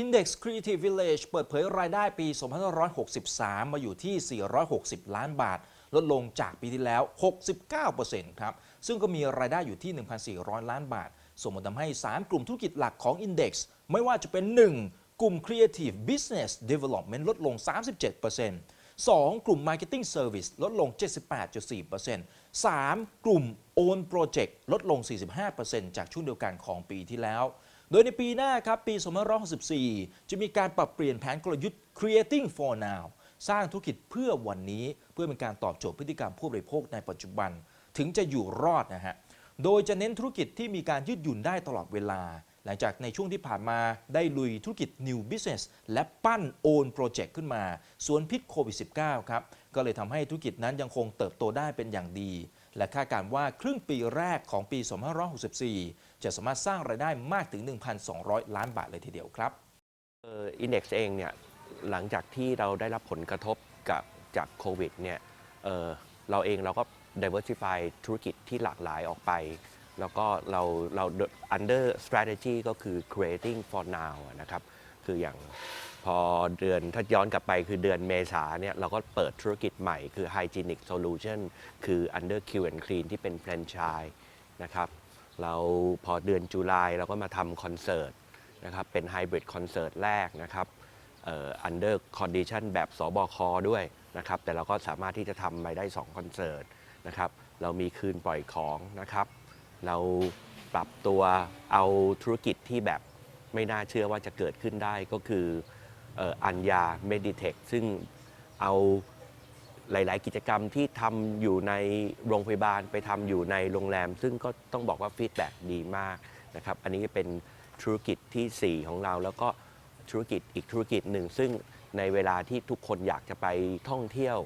Index Creative Village เปิดเผยรายได้ปี 2563 มาอยู่ที่ 460 ล้านบาท ลดลงจากปีที่แล้ว 69%ครับ ซึ่งก็มีรายได้อยู่ที่ 1,400 ล้านบาท ส่งผลทำให้ 3 กลุ่มธุรกิจหลักของ Index ไม่ว่าจะเป็น 1. กลุ่ม Creative Business Development ลดลง 37% 2. กลุ่ม Marketing Service ลดลง 78.4% 3. กลุ่ม Own Project ลดลง 45%จากช่วงเดียวกันของปีที่แล้ว โดยในปีหน้าครับปี 2564 จะมีการปรับเปลี่ยนแผนกลยุทธ์ Creating for Now สร้างธุรกิจเพื่อวันนี้เพื่อเป็นการตอบโจทย์พฤติกรรมผู้บริโภคในปัจจุบัน ถึงจะอยู่รอดนะฮะ โดยจะเน้นธุรกิจที่มีการยืดหยุ่นได้ตลอดเวลา หลังจากในช่วงที่ผ่านมาได้ลุยธุรกิจ New Business และปั้น Own Project ขึ้นมา สวนพิษโควิด -19 ครับ ก็เลยทำให้ธุรกิจนั้นยังคงเติบโตได้เป็นอย่างดี และคาดการณ์ว่าครึ่งปีแรกของปี 2564 จะสามารถสร้างรายได้มากถึง 1,200 ล้านบาทเลยทีเดียวครับอินเด็กซ์เองเนี่ยหลังจากที่เราได้รับผลกระทบกับจากโควิดเนี่ยเออเราเองเราก็ diversify ธุรกิจที่หลากหลายออกไป แล้วก็เราเรา under strategy ก็คือ creating for now นะครับ คืออย่างพอเดือนถ้าย้อนกลับไปคือเดือนเมษาเนี่ยเราก็เปิดธุรกิจใหม่คือ hygienic solution คือ under Q and Clean ที่เป็น franchise นะครับ เราพอเดือนจุลายเราก็มาทำคอนเสิร์ตนะครับ เป็นไฮบริดคอนเสิร์ตแรกนะครับอ่อ under condition แบบสบคด้วยนะครับ แต่เราก็สามารถที่จะทำไปได้ 2 คอนเสิร์ตนะครับ เรามีคืนปล่อยของนะครับ เราปรับตัวเอาธุรกิจที่แบบไม่น่าเชื่อว่าจะเกิดขึ้นได้ก็คืออัญญา Meditech ซึ่งเอาหลาย ๆ กิจกรรมที่ทำอยู่ในโรงพยาบาลไปทำอยู่ในโรงแรม ซึ่งก็ต้องบอกว่าฟีดแบ็ดีมากนะครับ อันนี้เป็นธุรกิจทีสี่4 ของเรา แล้วก็ธุรกิจอีกธุรกิจหนึ่ง ซึ่งในเวลาที่ทุกคนอยากจะไปท่องเที่ยว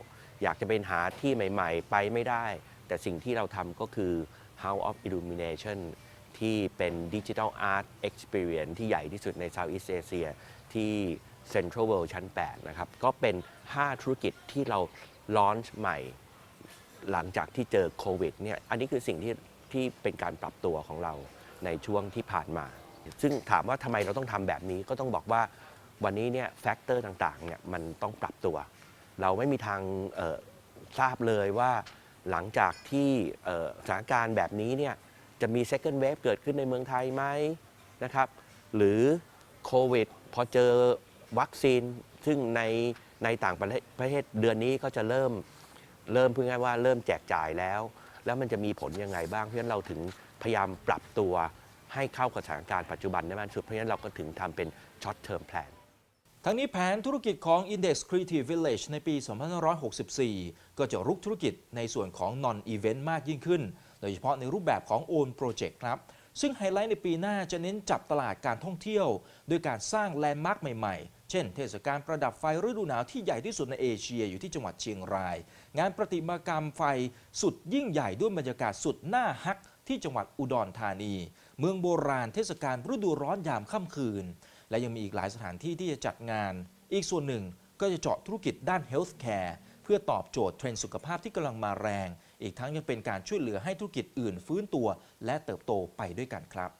อยากจะเป็นหาที่ใหม่ ๆ ไปไม่ได้ แต่สิ่งที่เราทำก็คือ House of Illumination ที่เป็น Digital Art Experience ที่ใหญ่ที่สุดใน Southeast Asia ที่ Central World ชั้น 8 นะครับ ก็เป็น 5 ธุรกิจที่เราลอนช์ใหม่ หลังจากที่เจอโควิดเนี่ยอันนี้คือสิ่งที่ที่เป็นการปรับตัวของเราในช่วงที่ผ่านมา ซึ่งถามว่าทำไมเราต้องทำแบบนี้ก็ต้องบอกว่าวันนี้เนี่ยแฟกเตอร์ต่างๆเนี่ยมันต้องปรับตัว เราไม่มีทางทราบเลยว่า หลังจากที่สถานการณ์แบบนี้เนี่ยจะมี second wave เกิดขึ้นในเมืองไทยไหมนะครับหรือโควิดพอเจอวัคซีน ซึ่งในในต่างประเทศประเทศเดือนนี้ก็จะเริ่มเริ่มพูดง่ายว่าเริ่มแจกจ่ายแล้ว แล้วมันจะมีผลยังไงบ้าง เพราะฉะนั้นเราถึงพยายามปรับตัวให้เข้ากับสถานการณ์ปัจจุบันได้มากที่สุดเพราะฉะนั้นเราก็ถึงทำเป็น short term plan ทั้ ทั้งนี้แผนธุรกิจของ Index Creative Village ในปี 2564 ก็จะรุกธุรกิจในส่วนของ Non-Event มากยิ่งขึ้น โดยเฉพาะในรูปแบบของ Own Project ครับ ซึ่งไฮไลท์ในปีหน้าจะเน้นจับตลาดการท่องเที่ยวโดยการสร้างแลนด์มาร์คใหม่ๆ เช่นเทศกาลประดับไฟฤดูหนาวที่ใหญ่ที่สุดในเอเชียอยู่ที่จังหวัดเชียงราย งานประติมากรรมไฟสุดยิ่งใหญ่ด้วยบรรยากาศสุดน่าฮักที่จังหวัดอุดรธานี เมืองโบราณเทศกาลฤดูร้อนยามค่ำคืน และยังมีอีกหลายสถานที่ที่จะจัดงาน อีกส่วนหนึ่งก็จะเจาะธุรกิจด้านเฮลท์แคร์เพื่อตอบโจทย์เทรนด์สุขภาพที่กำลังมาแรง อีกทั้งยังเป็นการช่วยเหลือให้ธุรกิจอื่นฟื้นตัว และเติบโตไปด้วยกันครับ